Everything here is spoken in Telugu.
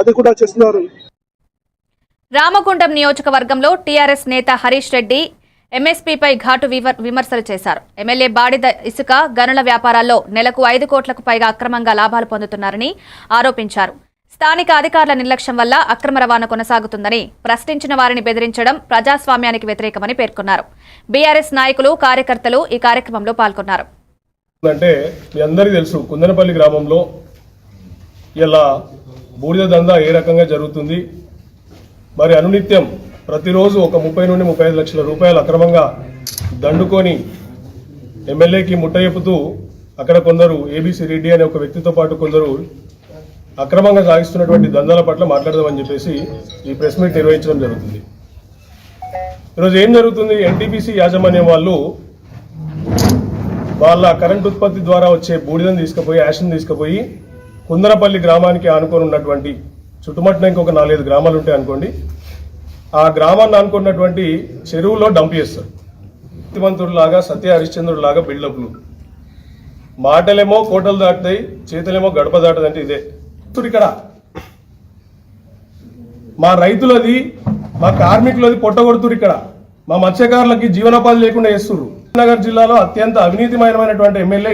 అది కూడా చేస్తున్నారు. రామగుండం నియోజకవర్గంలో టీఆర్ఎస్ నేత హరీష్ రెడ్డి ఎంఎస్పీపై ఘాటు విమర్శలు చేశారు. ఎమ్మెల్యే బాడిద ఇసుక గనుల వ్యాపారాల్లో నెలకు ఐదు కోట్లకు పైగా అక్రమంగా లాభాలు పొందుతున్నారని ఆరోపించారు. స్థానిక అధికారుల నిర్లక్ష్యం వల్ల అక్రమ రవాణా కొనసాగుతుందని ప్రశ్నించిన వారిని బెదిరించడం ప్రజాస్వామ్యానికి వ్యతిరేకమని పేర్కొన్నారు. బీఆర్ఎస్ నాయకులు కార్యకర్తలు ఈ కార్యక్రమంలో పాల్గొన్నారు. అంటే మీ అందరికీ తెలుసు కుందనపల్లి గ్రామంలో ఇలా బూడిద దందా ఏ రకంగా జరుగుతుంది? మరి అనునిత్యం ప్రతిరోజు ఒక ముప్పై నుండి ముప్పై ఐదు లక్షల రూపాయలు అక్రమంగా దండుకొని ఎమ్మెల్యేకి ముట్ట అక్కడ కొందరు ఏబీసీ రెడ్డి అనే ఒక వ్యక్తితో పాటు కొందరు అక్రమంగా సాగిస్తున్నటువంటి దందాల పట్ల మాట్లాడదామని చెప్పేసి ఈ ప్రెస్ మీట్ నిర్వహించడం జరుగుతుంది. ఈరోజు ఏం జరుగుతుంది? ఎన్టీపీసీ యాజమాన్యం వాళ్ళు వాళ్ళ కరెంట్ ఉత్పత్తి ద్వారా వచ్చే బూడిదని తీసుకుపోయి యాషన్ తీసుకుపోయి కుందరపల్లి గ్రామానికి ఆనుకొని ఉన్నటువంటి చుట్టుముట్టిన ఇంకొక నాలుగైదు గ్రామాలు ఉంటాయి అనుకోండి ఆ గ్రామాన్ని అనుకున్నటువంటి చెరువులో డంప్ చేస్తారు. లాగా సత్య హరిశ్చంద్రుడు లాగా బిల్డప్లు మాటలేమో కోటలు దాటుతాయి చేతులేమో గడప దాటదంటే ఇదే. ఇక్కడ మా రైతులది మా కార్మికులది పొట్టగొడుతురు ఇక్కడ. మా మత్స్యకారులకి జీవనోపాధి లేకుండా చేస్తుర్రు. నగర్ జిల్లాలో అత్యంత అవినీతిమయమైనటువంటి ఎమ్మెల్యే